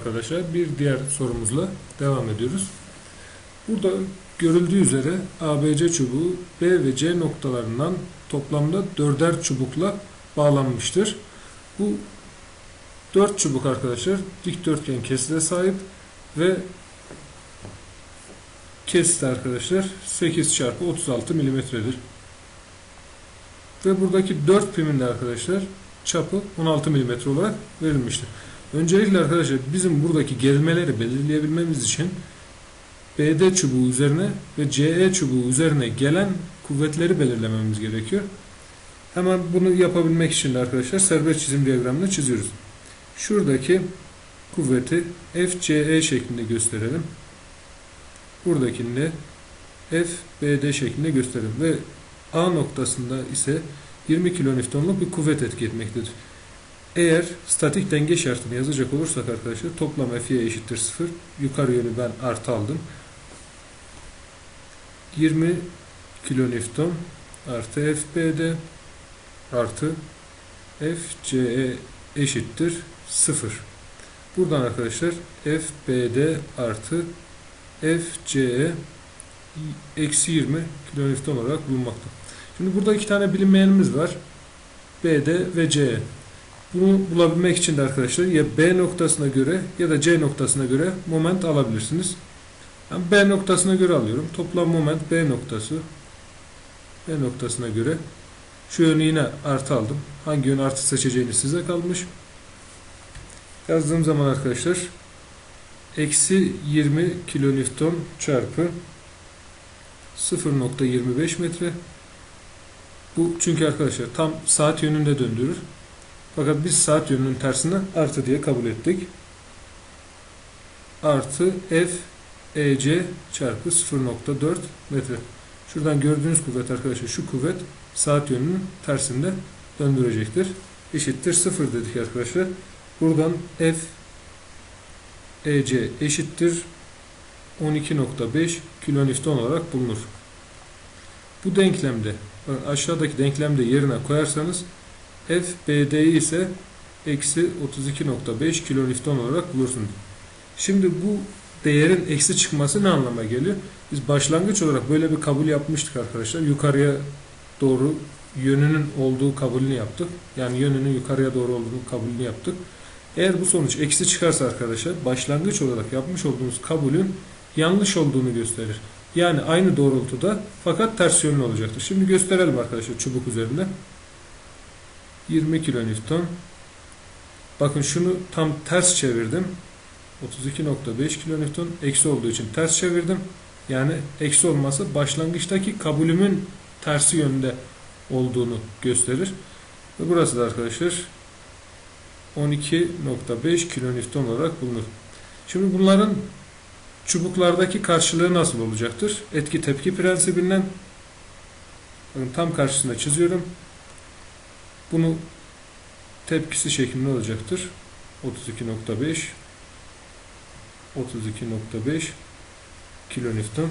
Arkadaşlar bir diğer sorumuzla devam ediyoruz. Burada görüldüğü üzere ABC çubuğu B ve C noktalarından toplamda dörder çubukla bağlanmıştır. Bu dört çubuk arkadaşlar dikdörtgen keside sahip ve kesit arkadaşlar 8 çarpı 36 milimetredir. Ve buradaki 4 pimin de arkadaşlar çapı 16 milimetre olarak verilmiştir. Öncelikle arkadaşlar bizim buradaki gerilmeleri belirleyebilmemiz için BD çubuğu üzerine ve CE çubuğu üzerine gelen kuvvetleri belirlememiz gerekiyor. Hemen bunu yapabilmek için de arkadaşlar serbest çizim diyagramını çiziyoruz. Şuradaki kuvveti FCE şeklinde gösterelim. Buradakini de FBD şeklinde gösterelim. Ve A noktasında ise 20 kilonewtonluk bir kuvvet etki etmektedir. Eğer statik denge şartını yazacak olursak arkadaşlar toplam F'ye eşittir 0. Yukarı yönü ben artı aldım. 20 kilonewton artı FBD artı FCE eşittir 0. Buradan arkadaşlar FBD artı FCE eksi 20 kilonewton olarak bulunmakta. Şimdi burada iki tane bilinmeyenimiz var. BD ve CE. Bunu bulabilmek için de arkadaşlar ya B noktasına göre ya da C noktasına göre moment alabilirsiniz. Ben B noktasına göre alıyorum. Toplam moment B noktası B noktasına göre şu yönü yine artı aldım. Hangi yön artı seçeceğiniz size kalmış. Yazdığım zaman arkadaşlar eksi 20 kilonewton çarpı 0.25 metre bu çünkü arkadaşlar tam saat yönünde döndürür. Fakat biz saat yönünün tersine artı diye kabul ettik. Artı F EC çarpı 0.4 metre. Şuradan gördüğünüz kuvvet arkadaşlar şu kuvvet saat yönünün tersinde döndürecektir. Eşittir 0 dedik arkadaşlar. Buradan F EC eşittir 12.5 kilonewton olarak bulunur. Bu denklemde aşağıdaki denklemde yerine koyarsanız FBD'yi ise eksi 32.5 kilonewton olarak bulursunuz. Şimdi bu değerin eksi çıkması ne anlama geliyor? Biz başlangıç olarak böyle bir kabul yapmıştık arkadaşlar. Yukarıya doğru yönünün olduğu kabulünü yaptık. Yani yönünün yukarıya doğru olduğunu kabulünü yaptık. Eğer bu sonuç eksi çıkarsa arkadaşlar başlangıç olarak yapmış olduğumuz kabulün yanlış olduğunu gösterir. Yani aynı doğrultuda fakat ters yönlü olacaktır. Şimdi gösterelim arkadaşlar çubuk üzerinde. 20 kilonewton. Bakın şunu tam ters çevirdim. 32.5 kilonewton eksi olduğu için ters çevirdim. Yani eksi olması başlangıçtaki kabulümün tersi yönde olduğunu gösterir. Ve burası da arkadaşlar 12.5 kilonewton olarak bulunur. Şimdi bunların çubuklardaki karşılığı nasıl olacaktır? Etki tepki prensibinden tam karşısında çiziyorum. Bunu tepkisi şeklinde olacaktır. 32.5 32.5 kilonewton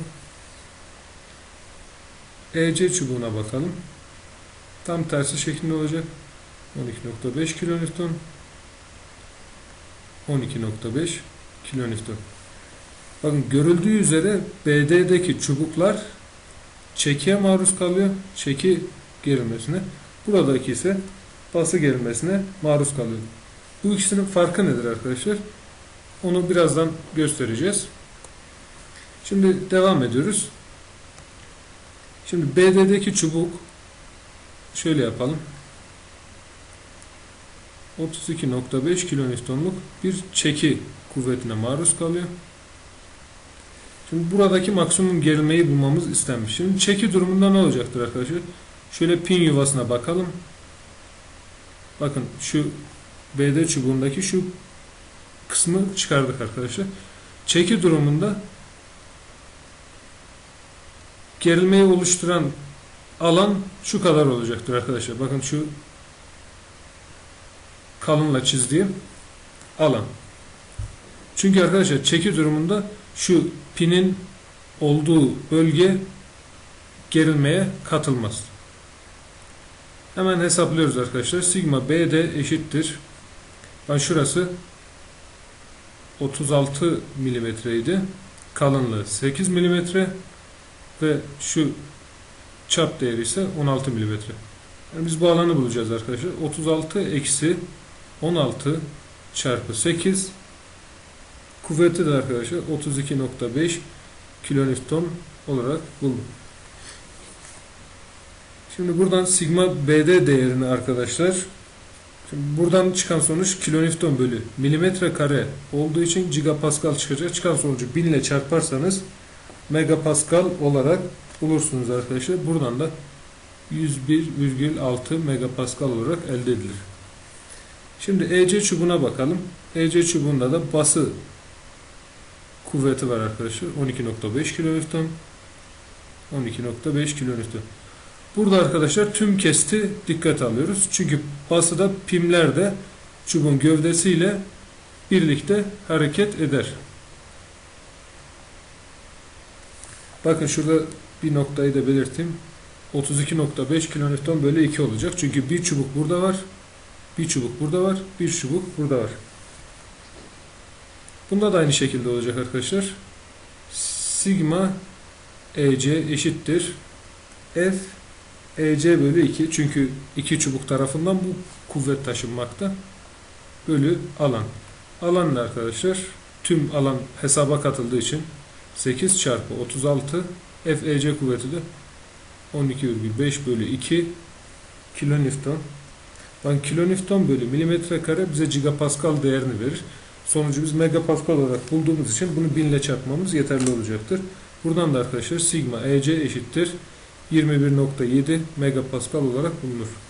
EC çubuğuna bakalım. Tam tersi şeklinde olacak. 12.5 kilonewton 12.5 kilonewton Bakın görüldüğü üzere BD'deki çubuklar çekiye maruz kalıyor. Çeki gerilmesine. Buradaki ise bası gerilmesine maruz kalıyor. Bu ikisinin farkı nedir arkadaşlar? Onu birazdan göstereceğiz. Şimdi devam ediyoruz. Şimdi BD'deki çubuk şöyle yapalım. 32.5 kilonewtonluk bir çeki kuvvetine maruz kalıyor. Şimdi buradaki maksimum gerilmeyi bulmamız istenmiş. Şimdi çeki durumunda ne olacaktır arkadaşlar? Şöyle pin yuvasına bakalım. Bakın şu BD çubuğundaki şu kısmı çıkardık arkadaşlar. Çeki durumunda gerilmeyi oluşturan alan şu kadar olacaktır arkadaşlar. Bakın şu kalınla çizdiğim alan. Çünkü arkadaşlar çeki durumunda şu pinin olduğu bölge gerilmeye katılmaz. Hemen hesaplıyoruz arkadaşlar. Sigma BD eşittir. Ben şurası 36 milimetreydi. Kalınlığı 8 milimetre ve şu çap değeri ise 16 milimetre. Yani biz bu alanı bulacağız arkadaşlar. 36 eksi 16 çarpı 8 kuvveti de arkadaşlar 32.5 kilonewton olarak buldum. Şimdi buradan sigma BD değerini arkadaşlar şimdi buradan çıkan sonuç kilonewton bölü milimetre kare olduğu için gigapascal çıkacak. Çıkan sonucu 1000 ile çarparsanız megapascal olarak bulursunuz arkadaşlar. Buradan da 101,6 megapascal olarak elde edilir. Şimdi EC çubuğuna bakalım. EC çubuğunda da bası kuvveti var arkadaşlar. 12.5 kilonewton. 12.5 kilonewton. Burada arkadaşlar tüm kesti dikkat alıyoruz. Çünkü basıda pimler de çubuğun gövdesiyle birlikte hareket eder. Bakın şurada bir noktayı da belirteyim. 32.5 kilonewton bölü 2 olacak. Çünkü bir çubuk burada var. Bir çubuk burada var. Bir çubuk burada var. Bunda da aynı şekilde olacak arkadaşlar. Sigma EC eşittir. F EC bölü 2. Çünkü iki çubuk tarafından bu kuvvet taşınmakta. Bölü alan. Alan ne arkadaşlar? Tüm alan hesaba katıldığı için 8 çarpı 36 FEC kuvveti de 12,5 bölü 2 kilonewton. Ben kilonewton bölü milimetre kare bize gigapascal değerini verir. Sonucu biz megapascal olarak bulduğumuz için bunu 1000 ile çarpmamız yeterli olacaktır. Buradan da arkadaşlar sigma EC eşittir 21.7 megapascal olarak bulunur.